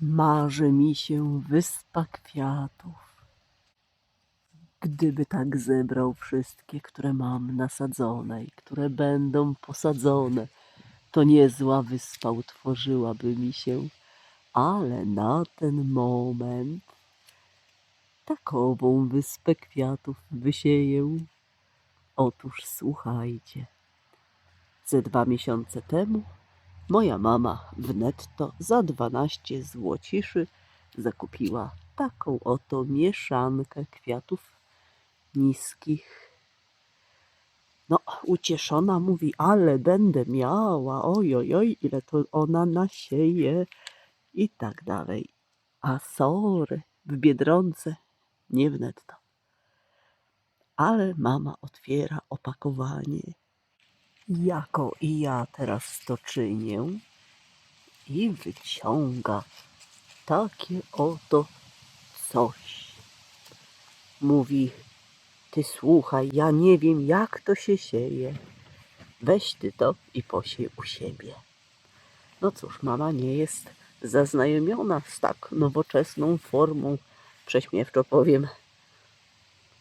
Marzy mi się wyspa kwiatów. Gdyby tak zebrał wszystkie, które mam nasadzone i które będą posadzone, to niezła wyspa utworzyłaby mi się, ale na ten moment takową wyspę kwiatów wysieję. Otóż słuchajcie, ze dwa miesiące temu moja mama w netto za 12 złociszy zakupiła taką oto mieszankę kwiatów niskich. No, ucieszona mówi, ale będę miała, oj, oj, oj, ile to ona nasieje i tak dalej. A sorry, w Biedronce, nie w netto. Ale mama otwiera opakowanie jako i ja teraz to czynię i wyciąga takie oto coś. Mówi, ty słuchaj, ja nie wiem jak to się sieje. Weź ty to i posiej u siebie. No cóż, mama nie jest zaznajomiona z tak nowoczesną formą, prześmiewczo powiem,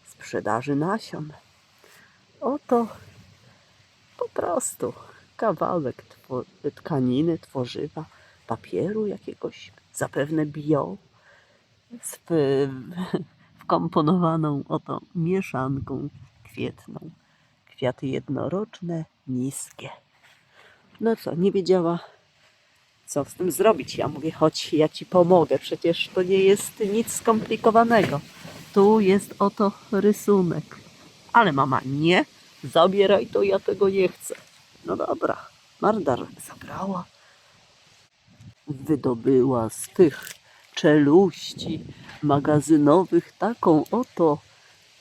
sprzedaży nasion. Oto po prostu kawałek two- tkaniny, tworzywa, papieru jakiegoś, zapewne bio, z wkomponowaną oto mieszanką kwietną. Kwiaty jednoroczne, niskie. No co, nie wiedziała, co z tym zrobić. Ja mówię, chodź, ja ci pomogę. Przecież to nie jest nic skomplikowanego. Tu jest oto rysunek. Ale mama, nie, zabieraj to, ja tego nie chcę. No dobra, Mardar zabrała. Wydobyła z tych czeluści magazynowych taką oto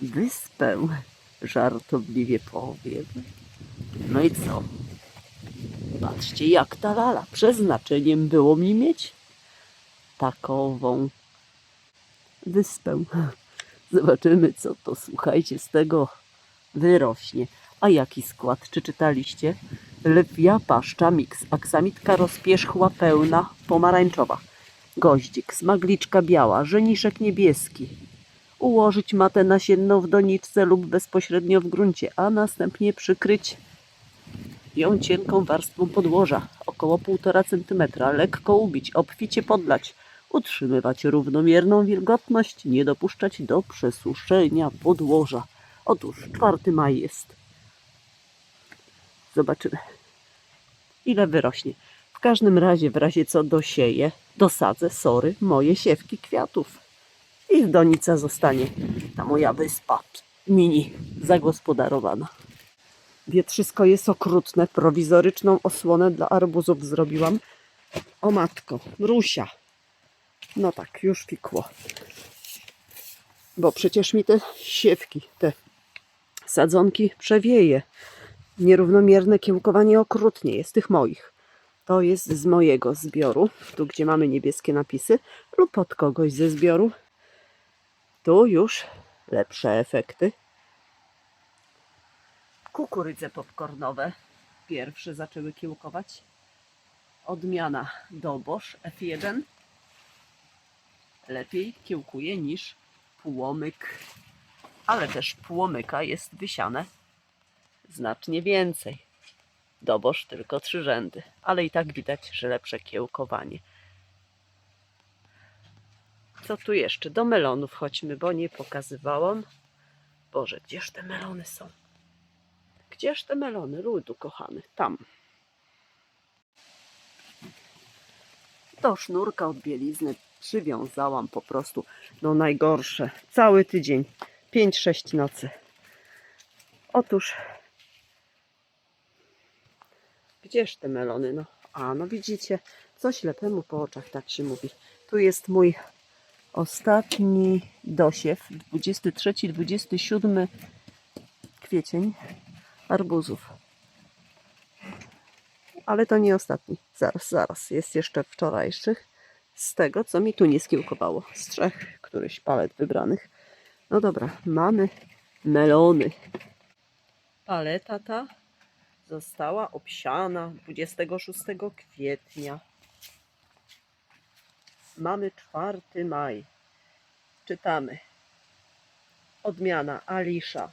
wyspę, żartobliwie powiem. No i co? Patrzcie, jak ta lala. Przeznaczeniem było mi mieć takową wyspę. Zobaczymy, co to, słuchajcie, z tego wyrośnie. A jaki skład? Czy czytaliście? Lewia, paszcza, miks, aksamitka rozpierzchła pełna, pomarańczowa. Goździk, smagliczka biała, żeniszek niebieski. Ułożyć matę nasienną w doniczce lub bezpośrednio w gruncie, a następnie przykryć ją cienką warstwą podłoża, około 1,5 cm, lekko ubić, obficie podlać, utrzymywać równomierną wilgotność, nie dopuszczać do przesuszenia podłoża. Otóż 4 maj jest. Zobaczymy, ile wyrośnie. W każdym razie, w razie co dosieję, dosadzę, sory, moje siewki kwiatów. I donica zostanie ta moja wyspa mini zagospodarowana. Wietrzysko jest okrutne. Prowizoryczną osłonę dla arbuzów zrobiłam. O matko, Rusia. No tak, już pikło. Bo przecież mi te siewki, te sadzonki przewieje. Nierównomierne kiełkowanie okrutnie jest tych moich. To jest z mojego zbioru, tu gdzie mamy niebieskie napisy, lub od kogoś ze zbioru. Tu już lepsze efekty. Kukurydze popcornowe pierwsze zaczęły kiełkować. Odmiana Dobosz F1 lepiej kiełkuje niż płomyk, ale też płomyka jest wysiane znacznie więcej. Dobosz tylko trzy rzędy, ale i tak widać, że lepsze kiełkowanie. Co tu jeszcze? Do melonów chodźmy, bo nie pokazywałam. Boże, gdzież te melony są? Gdzież te melony, ludu kochany? Tam. Do sznurka od bielizny przywiązałam po prostu, no najgorsze, cały tydzień, 5-6 nocy. Otóż, gdzież te melony? No, a no widzicie, co ślepemu po oczach, tak się mówi. Tu jest mój ostatni dosiew, 23-27 kwiecień arbuzów. Ale to nie ostatni. Zaraz, zaraz. Jest jeszcze wczorajszych. Z tego, co mi tu nie skiełkowało. Z trzech, któryś palet wybranych. No dobra, mamy melony. Paleta ta została obsiana 26 kwietnia. Mamy 4 maj. Czytamy. Odmiana Alisza.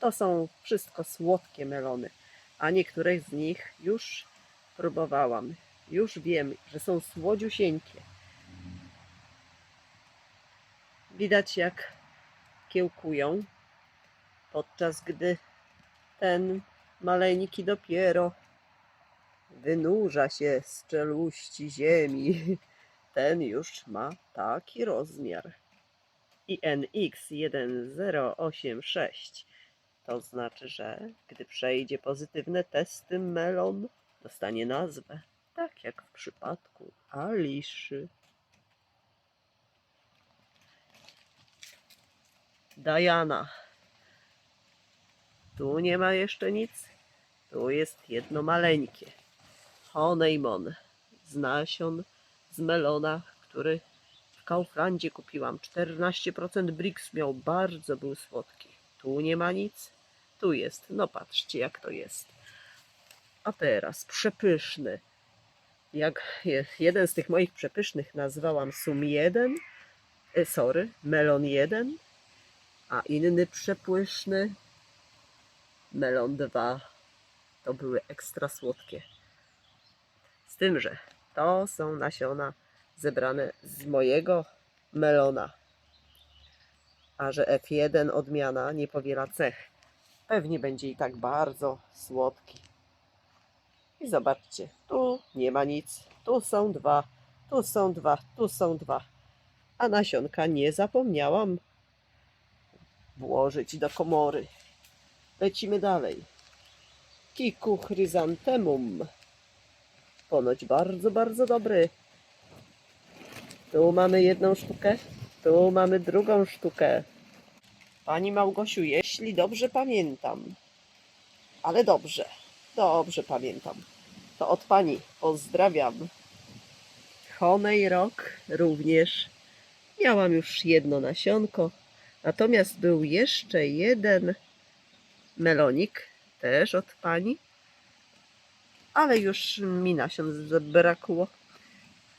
To są wszystko słodkie melony, a niektóre z nich już próbowałam. Już wiem, że są słodziusieńkie. Widać jak kiełkują, podczas gdy ten maleńki dopiero wynurza się z czeluści ziemi. Ten już ma taki rozmiar. I NX1086 to znaczy, że gdy przejdzie pozytywne testy, melon dostanie nazwę, tak jak w przypadku Aliszy. Diana. Tu nie ma jeszcze nic. Tu jest jedno maleńkie. Honeymon z nasion z melona, który w Kauflandzie kupiłam. 14% Brix miał, bardzo był słodki. Tu nie ma nic. Tu jest. No patrzcie jak to jest. A teraz przepyszny. Jak je- jeden z tych moich przepysznych nazwałam Sum 1, e, sorry, Melon 1, a inny przepyszny Melon 2. To były ekstra słodkie. Z tym, że to są nasiona zebrane z mojego melona. A że F1 odmiana nie powiela cech, pewnie będzie i tak bardzo słodki. I zobaczcie, tu nie ma nic, tu są dwa, tu są dwa, tu są dwa. A nasionka nie zapomniałam włożyć do komory. Lecimy dalej. Kiku chryzantemum. Ponoć bardzo, bardzo dobry. Tu mamy jedną sztukę, tu mamy drugą sztukę. Pani Małgosiu, jeśli dobrze pamiętam, ale dobrze, dobrze pamiętam, to od pani pozdrawiam. Honej Rock również. Miałam już jedno nasionko, natomiast był jeszcze jeden melonik, też od pani, ale już mi nasion zabrakło.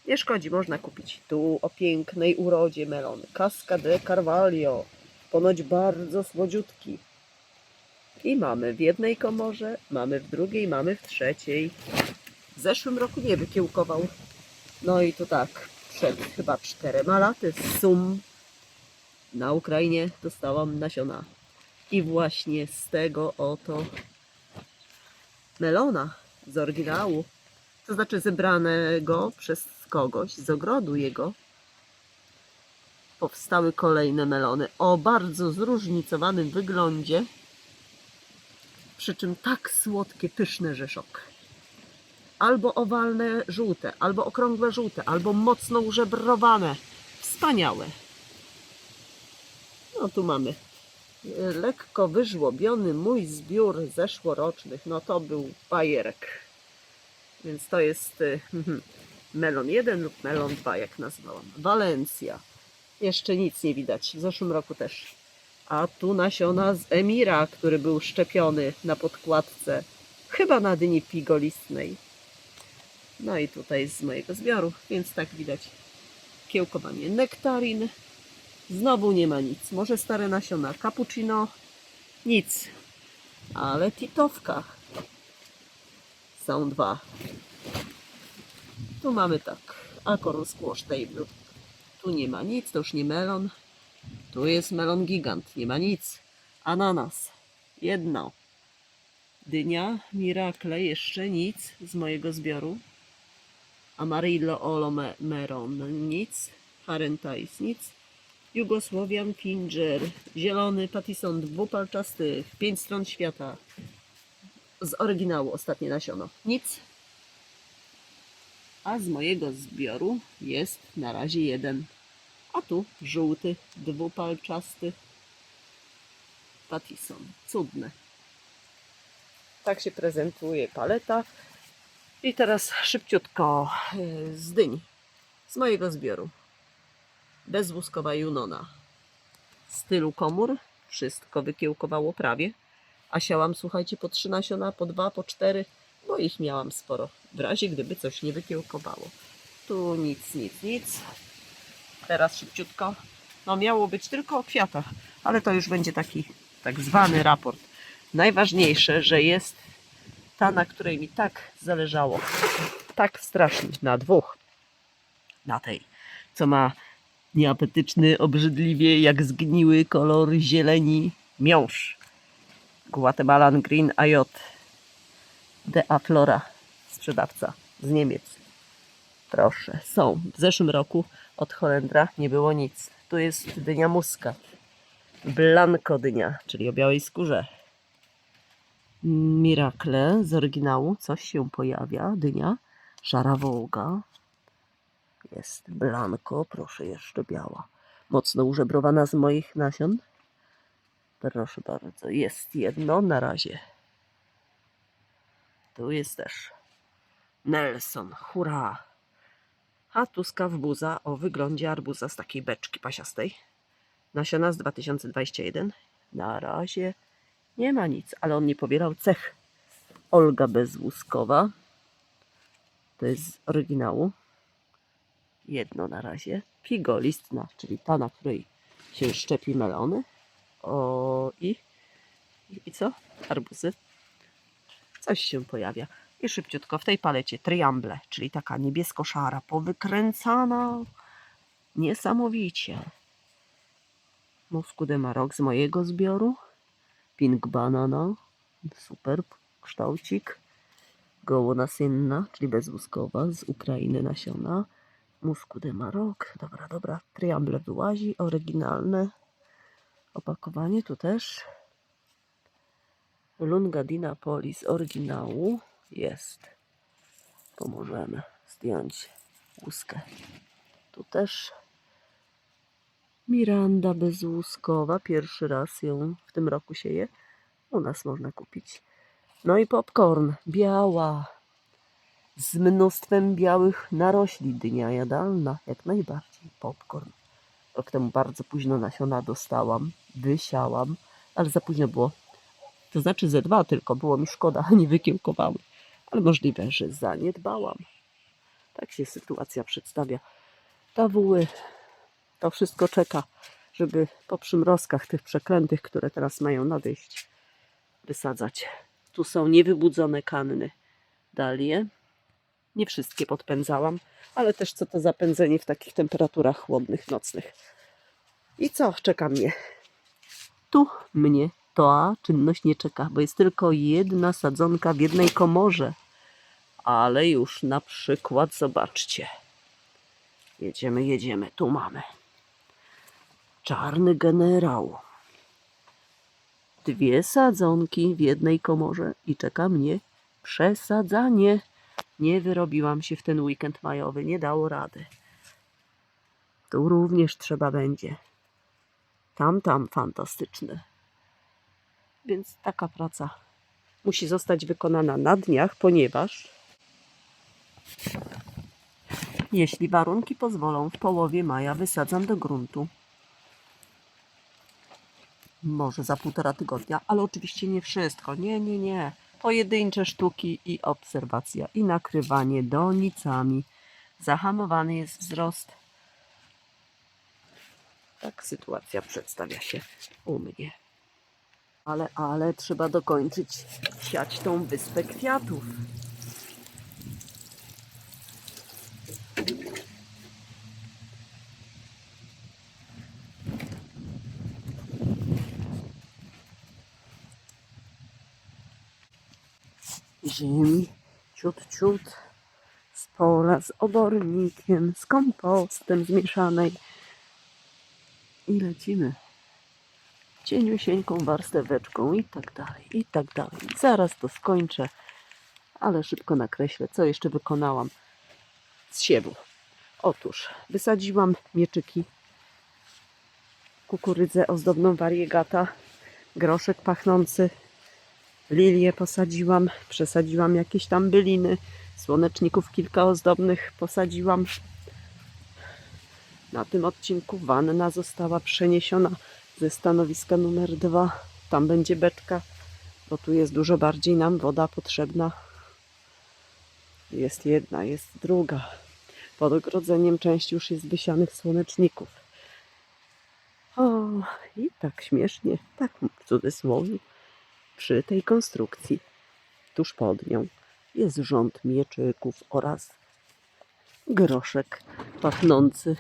Nie szkodzi, można kupić tu o pięknej urodzie melony. Casca de Carvalho, ponoć bardzo słodziutki. I mamy w jednej komorze, mamy w drugiej, mamy w trzeciej. W zeszłym roku nie wykiełkował. No i to tak, przed chyba czterema laty sum na Ukrainie dostałam nasiona. I właśnie z tego oto melona z oryginału, to znaczy zebranego przez kogoś z ogrodu jego, powstały kolejne melony o bardzo zróżnicowanym wyglądzie, przy czym tak słodkie, pyszne, że szok. Albo owalne żółte, albo okrągłe żółte, albo mocno użebrowane. Wspaniałe. No tu mamy lekko wyżłobiony mój zbiór zeszłorocznych. No to był bajerek. Więc to jest y, melon 1 lub melon 2, jak nazwałam. Walencja. Jeszcze nic nie widać. W zeszłym roku też. A tu nasiona z Emira, który był szczepiony na podkładce. Chyba na dni pigolistnej. No i tutaj z mojego zbioru, więc tak widać kiełkowanie. Nektarin. Znowu nie ma nic. Może stare nasiona. Cappuccino. Nic. Ale titowka. Są dwa. Tu mamy tak. Acorn Squash Table. Tu nie ma nic, to już nie melon. Tu jest melon gigant, nie ma nic. Ananas. Jedno. Dynia, Miracle, jeszcze nic z mojego zbioru. Amarillo Olo Me- Meron, nic. Harentais, nic. Jugosłowian Finger, zielony Pattison dwupalczasty, pięć stron świata. Z oryginału ostatnie nasiono. Nic. A z mojego zbioru jest na razie jeden. A tu żółty, dwupalczasty Pattison. Cudne. Tak się prezentuje paleta. I teraz szybciutko yy, z dyń. Z mojego zbioru. Bezłuskowa Junona. Z tylu komór wszystko wykiełkowało prawie. A siałam, słuchajcie, po trzy nasiona, po dwa, po cztery, bo ich miałam sporo. W razie gdyby coś nie wykiełkowało. Tu nic, nic, nic. Teraz szybciutko. No miało być tylko o kwiatach, ale to już będzie taki tak zwany raport. Najważniejsze, że jest ta, na której mi tak zależało. Tak strasznie, na dwóch. Na tej, co ma nieapetyczny, obrzydliwie jak zgniły kolor zieleni miąższ. Guatemalan Green Ayot de Aflora, sprzedawca z Niemiec. Proszę, są. W zeszłym roku od Holendra nie było nic. Tu jest dynia muskat. Blanco dynia, czyli o białej skórze. Miracle z oryginału. Coś się pojawia. Dynia. Szara wołga. Jest blanco, proszę, jeszcze biała. Mocno użebrowana z moich nasion. Proszę bardzo, jest jedno na razie. Tu jest też Nelson, hurra! A tu skawbuza o wyglądzie arbuza z takiej beczki pasiastej. Nasiona z 2021. Na razie nie ma nic, ale on nie pobierał cech. Olga Bezłuskowa. To jest z oryginału. Jedno na razie. Pigolistna, czyli ta, na której się szczepi melony. O i, i co? Arbuzy. Coś się pojawia. I szybciutko w tej palecie triamble, czyli taka niebiesko-szara, powykręcana niesamowicie. Musku de z mojego zbioru. Pink banana. Super kształcik. Gołona synna, czyli bezłuskowa z Ukrainy nasiona. Musku de Marok. Dobra, dobra. Triamble wyłazi. Oryginalne opakowanie tu też. Lungadina Poli z oryginału jest. Pomożemy zdjąć łuskę. Tu też Miranda bezłuskowa. Pierwszy raz ją w tym roku sieje. U nas można kupić. No i popcorn. Biała. Z mnóstwem białych narośli. Dynia jadalna. Jak najbardziej. Popcorn. Rok temu bardzo późno nasiona dostałam. Wysiałam. Ale za późno było. To znaczy ze dwa tylko. Było mi szkoda. Nie wykiełkowały. Ale możliwe, że zaniedbałam. Tak się sytuacja przedstawia. Tawuły. To wszystko czeka, żeby po przymrozkach tych przeklętych, które teraz mają nadejść, wysadzać. Tu są niewybudzone kanny. Dalie. Nie wszystkie podpędzałam, ale też co to za pędzenie w takich temperaturach chłodnych, nocnych. I co czeka mnie? Tu mnie ta czynność nie czeka, bo jest tylko jedna sadzonka w jednej komorze. Ale już na przykład, zobaczcie. Jedziemy, jedziemy. Tu mamy. Czarny generał. Dwie sadzonki w jednej komorze i czeka mnie przesadzanie. Nie wyrobiłam się w ten weekend majowy, nie dało rady. Tu również trzeba będzie. Tam, tam fantastyczne. Więc taka praca musi zostać wykonana na dniach, ponieważ jeśli warunki pozwolą, w połowie maja wysadzam do gruntu. Może za półtora tygodnia, ale oczywiście nie wszystko. Nie, nie, nie. Pojedyncze sztuki i obserwacja i nakrywanie donicami. Zahamowany jest wzrost. Tak sytuacja przedstawia się u mnie. Ale, ale trzeba dokończyć siać tą wyspę kwiatów. Ziemi, ciut, ciut, z pola, z obornikiem, z kompostem zmieszanej. I lecimy. Cieniusieńką warsteweczką i tak dalej, i tak dalej. Zaraz to skończę, ale szybko nakreślę, co jeszcze wykonałam z siewu. Otóż wysadziłam mieczyki, kukurydzę ozdobną variegata, groszek pachnący, Lilię posadziłam, przesadziłam jakieś tam byliny, słoneczników kilka ozdobnych posadziłam. Na tym odcinku wanna została przeniesiona ze stanowiska numer dwa. Tam będzie beczka, bo tu jest dużo bardziej nam woda potrzebna. Jest jedna, jest druga. Pod ogrodzeniem część już jest wysianych słoneczników. O, i tak śmiesznie, tak w cudzysłowie, przy tej konstrukcji, tuż pod nią, jest rząd mieczyków oraz groszek pachnący.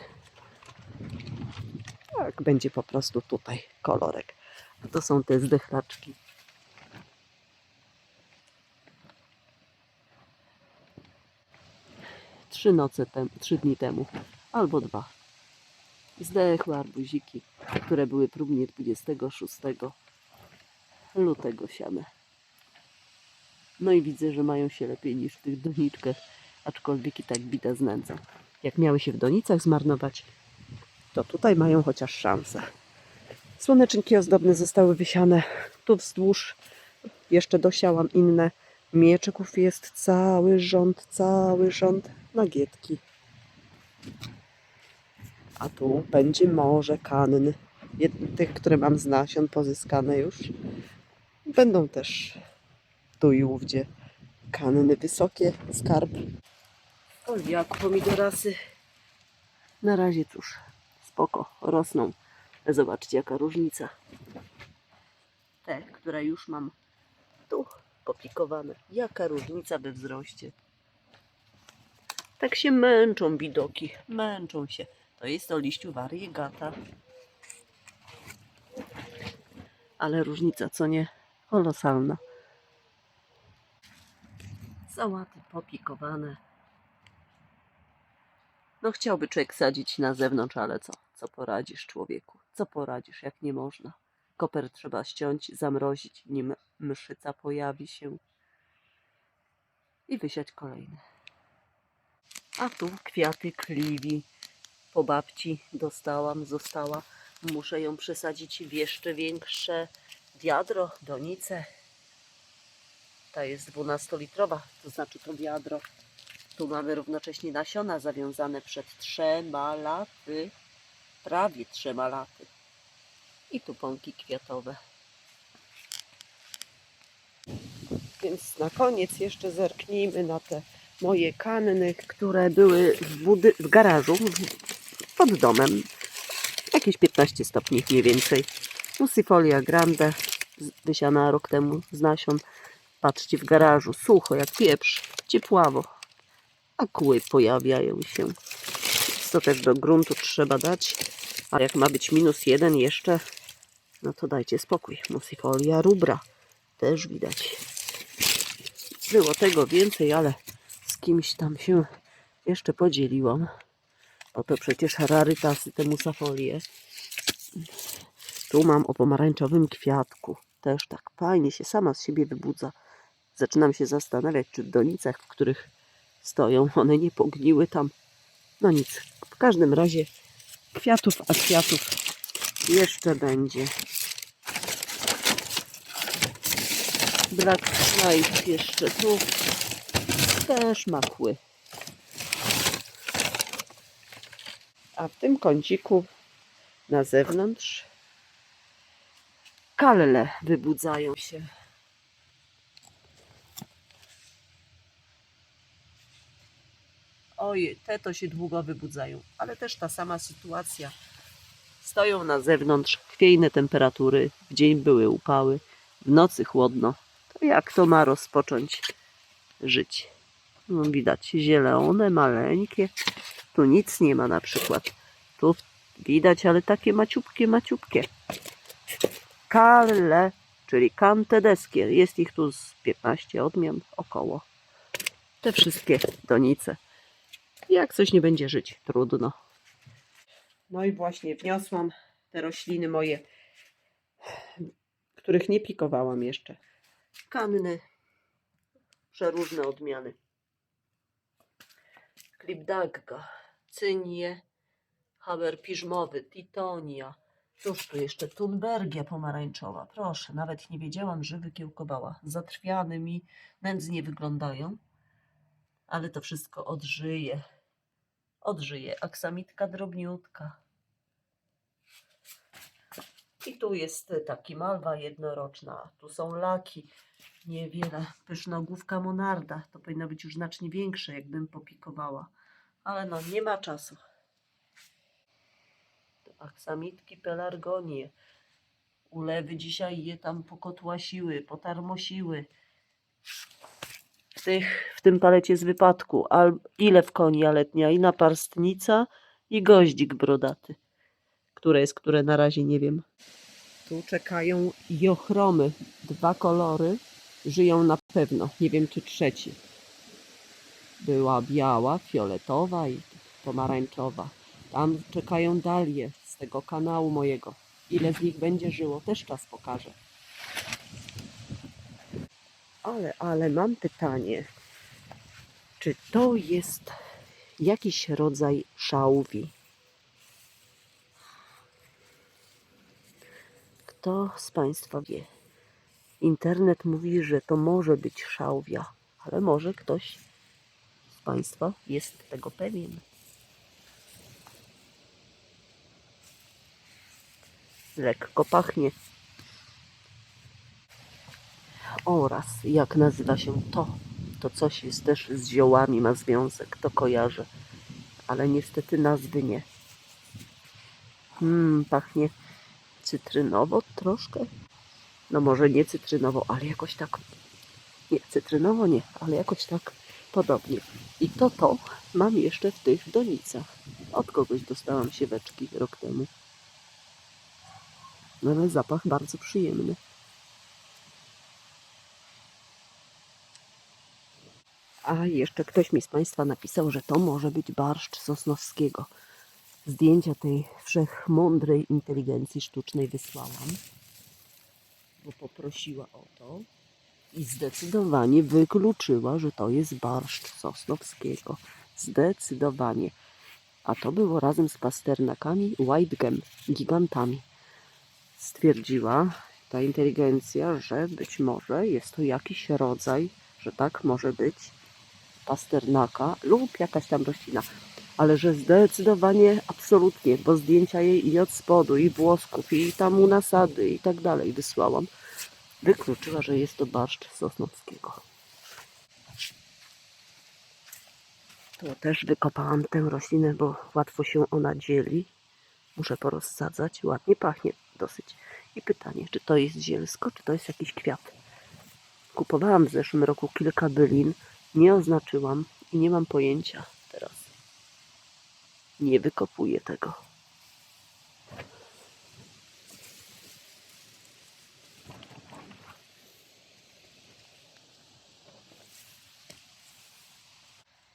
Tak, będzie po prostu tutaj kolorek. A to są te zdechlaczki. Trzy noce temu, trzy dni temu, albo dwa. Zdechłe arbuziki, które były próbnie 26 lutego siane. No i widzę, że mają się lepiej niż w tych doniczkach, aczkolwiek i tak bida z nędzą. Jak miały się w donicach zmarnować, to tutaj mają chociaż szansę. Słoneczniki ozdobne zostały wysiane tu wzdłuż. Jeszcze dosiałam inne. Mieczyków jest cały rząd, cały rząd nagietki. A tu będzie morze kanny. Tych, które mam z nasion pozyskane już. Będą też tu i ówdzie kanny wysokie, skarb. O, jak pomidorasy. Na razie cóż, spoko, rosną. Zobaczcie jaka różnica. Te, które już mam tu popikowane. Jaka różnica we wzroście. Tak się męczą widoki, męczą się. To jest o liściu wariegata. Ale różnica, co nie? Kolosalna. Sałaty popikowane. No chciałby człowiek sadzić na zewnątrz, ale co? Co poradzisz człowieku? Co poradzisz, jak nie można? Koper trzeba ściąć, zamrozić, nim mszyca pojawi się. I wysiać kolejny. A tu kwiaty kliwi. Po babci dostałam, została. Muszę ją przesadzić w jeszcze większe wiadro, donicę. Ta jest 12-litrowa, to znaczy to wiadro. Tu mamy równocześnie nasiona zawiązane przed trzema laty. Prawie trzema laty. I tu pąki kwiatowe. Więc na koniec jeszcze zerknijmy na te moje kanny, które były w, budy- w garażu pod domem. Jakieś 15 stopni mniej więcej. Musifolia grande, wysiana rok temu z nasion. Patrzcie w garażu, sucho jak pieprz, ciepławo. A kły pojawiają się. Co też do gruntu trzeba dać. A jak ma być minus jeden jeszcze, no to dajcie spokój. Musifolia rubra też widać. Było tego więcej, ale z kimś tam się jeszcze podzieliłam. Oto przecież rarytasy te musafolie. Tu mam o pomarańczowym kwiatku. Też tak fajnie się sama z siebie wybudza. Zaczynam się zastanawiać, czy w donicach, w których stoją, one nie pogniły tam. No nic. W każdym razie kwiatów, a kwiatów jeszcze będzie. Black Knight jeszcze tu. Też machły. A w tym kąciku na zewnątrz kalle wybudzają się. Oj, te to się długo wybudzają, ale też ta sama sytuacja. Stoją na zewnątrz, chwiejne temperatury, w dzień były upały, w nocy chłodno. To jak to ma rozpocząć żyć? No, widać zielone, maleńkie. Tu nic nie ma na przykład. Tu widać, ale takie maciupkie, maciupkie. Kalle, czyli kantedeskie. Jest ich tu z 15 odmian około. Te wszystkie donice. Jak coś nie będzie żyć, trudno. No i właśnie wniosłam te rośliny moje, których nie pikowałam jeszcze. Kanny, przeróżne odmiany. Klipdagga, cynie, haber piżmowy, titonia. Cóż tu jeszcze, tunbergia pomarańczowa. Proszę, nawet nie wiedziałam, że wykiełkowała. Zatrwiane mi, nędznie wyglądają, ale to wszystko odżyje. Odżyje. Aksamitka drobniutka. I tu jest taki malwa jednoroczna. Tu są laki. Niewiele. Pysznogłówka monarda. To powinno być już znacznie większe, jakbym popikowała. Ale no, nie ma czasu. Aksamitki, pelargonie. Ulewy dzisiaj je tam pokotłasiły, potarmosiły. W, tych, w tym palecie z wypadku. Al, ile w konia letnia, i naparstnica, i goździk brodaty. Które jest, które na razie nie wiem. Tu czekają jochromy. Dwa kolory. Żyją na pewno. Nie wiem, czy trzeci. Była biała, fioletowa i pomarańczowa. Tam czekają dalie z tego kanału mojego. Ile z nich będzie żyło, też czas pokaże. Ale, ale mam pytanie. Czy to jest jakiś rodzaj szałwi? Kto z Państwa wie? Internet mówi, że to może być szałwia, ale może ktoś z Państwa jest tego pewien. Lekko pachnie. Oraz jak nazywa się to? To coś jest też z ziołami, ma związek, to kojarzę. Ale niestety nazwy nie. Hmm, pachnie cytrynowo troszkę. No może nie cytrynowo, ale jakoś tak. Nie, cytrynowo nie, ale jakoś tak podobnie. I to to mam jeszcze w tych donicach. Od kogoś dostałam sieweczki rok temu. No ale zapach bardzo przyjemny. A jeszcze ktoś mi z Państwa napisał, że to może być barszcz sosnowskiego. Zdjęcia tej wszechmądrej inteligencji sztucznej wysłałam, bo poprosiła o to i zdecydowanie wykluczyła, że to jest barszcz sosnowskiego. Zdecydowanie. A to było razem z pasternakami Whitegem, gigantami. Stwierdziła ta inteligencja, że być może jest to jakiś rodzaj, że tak może być, pasternaka lub jakaś tam roślina. Ale że zdecydowanie, absolutnie, bo zdjęcia jej i od spodu, i włosków, i tam u nasady i tak dalej wysłałam. Wykluczyła, że jest to barszcz sosnowskiego. To też wykopałam tę roślinę, bo łatwo się ona dzieli. Muszę porozsadzać. Ładnie pachnie dosyć. I pytanie, czy to jest zielsko, czy to jest jakiś kwiat. Kupowałam w zeszłym roku kilka bylin. Nie oznaczyłam i nie mam pojęcia teraz. Nie wykopuję tego.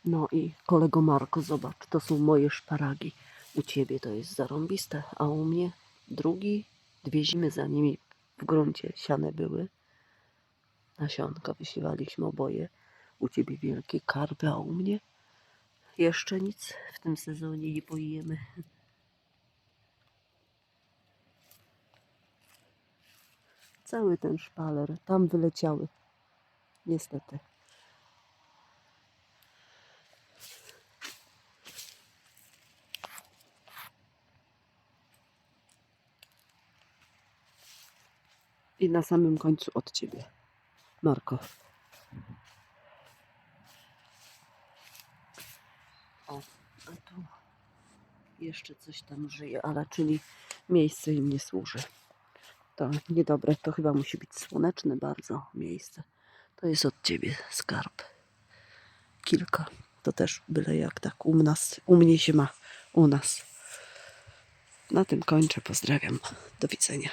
No i kolego Marko, zobacz, to są moje szparagi. U ciebie to jest zarąbiste, a u mnie drugi, dwie zimy za nimi w gruncie siane były. Nasionka wysiewaliśmy oboje. U ciebie wielkie karpy, a u mnie jeszcze nic w tym sezonie nie pojemy. Cały ten szpaler, tam wyleciały. Niestety. I na samym końcu od ciebie. Marko. O, a tu jeszcze coś tam żyje, ale czyli miejsce im nie służy. To niedobre, to chyba musi być słoneczne bardzo miejsce. To jest od ciebie skarb. Kilka. To też byle jak tak u nas, u mnie się ma, u nas. Na tym kończę, pozdrawiam. Do widzenia.